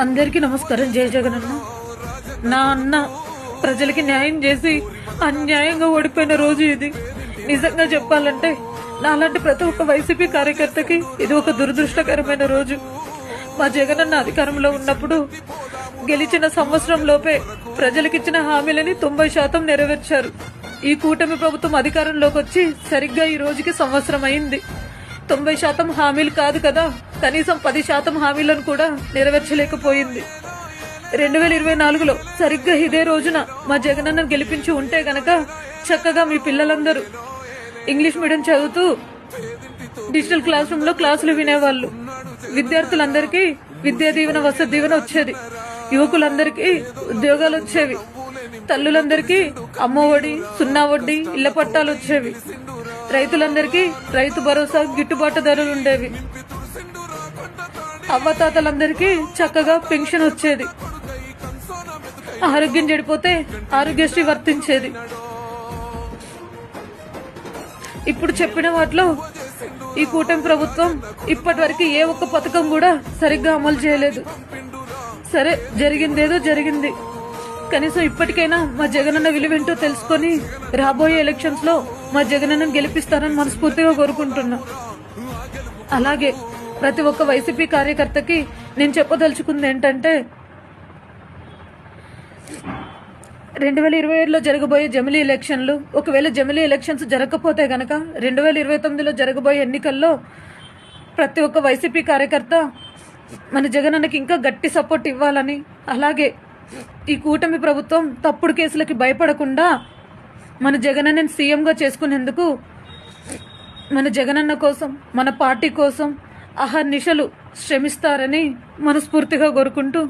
అందరికీ నమస్కారం. జయ జగనన్న. నా అన్న ప్రజలకి న్యాయం చేసి అన్యాయంగా ఓడిపోయిన రోజు ఇది. నిజంగా చెప్పాలంటే నాలాంటి ప్రతి ఒక్క వైసీపీ కార్యకర్తకి ఇది ఒక దురదృష్టకరమైన రోజు. మా జగనన్న అధికారంలో ఉన్నప్పుడు గెలిచిన సంవత్సరం లోపే ప్రజలకిచ్చిన హామీలని తొంభై శాతం నెరవేర్చారు. ఈ కూటమి ప్రభుత్వం అధికారంలోకి వచ్చి సరిగ్గా ఈ రోజుకి సంవత్సరం అయింది. తొంభై శాతం హామీలు కాదు కదా. కనీసం పది శాతం హామీలను కూడా నెరవేర్చలేకపోయింది. రెండు వేల ఇరవై నాలుగులో సరిగ్గా ఇదే రోజున మా జగనన్న గెలిపించి ఉంటే గనక చక్కగా మీ పిల్లలందరూ ఇంగ్లీష్ మీడియం చదువుతూ డిజిటల్ క్లాస్ రూమ్లో క్లాసులు వినేవాళ్ళు. విద్యార్థులందరికీ విద్యా దీవెన వసతి దీవెన వచ్చేది. యువకులందరికీ ఉద్యోగాలు వచ్చేవి. తల్లులందరికీ అమ్మ ఒడి సున్నా వడ్డీ ఇళ్ళ పట్టాలు వచ్చేవి. రైతులందరికీ రైతు భరోసా గిట్టుబాటు ధరలు ఉండేవి. అవ్వతాతలందరికీ చక్కగా పెన్షన్ వచ్చేది. ఆరోగ్యం చెడిపోతే ఆరోగ్యశ్రీ వర్తించేది. ఇప్పుడు చెప్పిన వాటిలో ఈ కూటమి ప్రభుత్వం ఇప్పటి వరకు ఏ ఒక్క పథకం కూడా సరిగ్గా అమలు చేయలేదు. సరే జరిగిందేదో జరిగింది. కనీసం ఇప్పటికైనా మా జగనన్న విలువేంటో తెలుసుకొని రాబోయే ఎలక్షన్స్లో మా జగనన్నను గెలిపిస్తారని మనస్ఫూర్తిగా కోరుకుంటున్నా. అలాగే ప్రతి ఒక్క వైసీపీ కార్యకర్తకి నేను చెప్పదలుచుకుంది ఏంటంటే రెండు వేల ఇరవై ఏడులో జరగబోయే జమిలీ ఎలక్షన్లు ఒకవేళ జమిలీ ఎలక్షన్స్ జరగకపోతే గనక రెండు వేల ఇరవై తొమ్మిదిలో జరగబోయే ఎన్నికల్లో ప్రతి ఒక్క వైసీపీ కార్యకర్త మన జగనన్నకి ఇంకా గట్టి సపోర్ట్ ఇవ్వాలని అలాగే ఈ కూటమి ప్రభుత్వం తప్పుడు కేసులకి భయపడకుండా మన జగనన్నని సీఎంగా చేసుకునేందుకు మన జగనన్న కోసం మన పార్టీ కోసం అహర్నిశలు శ్రమిస్తారని మనస్ఫూర్తిగా కోరుకుంటూ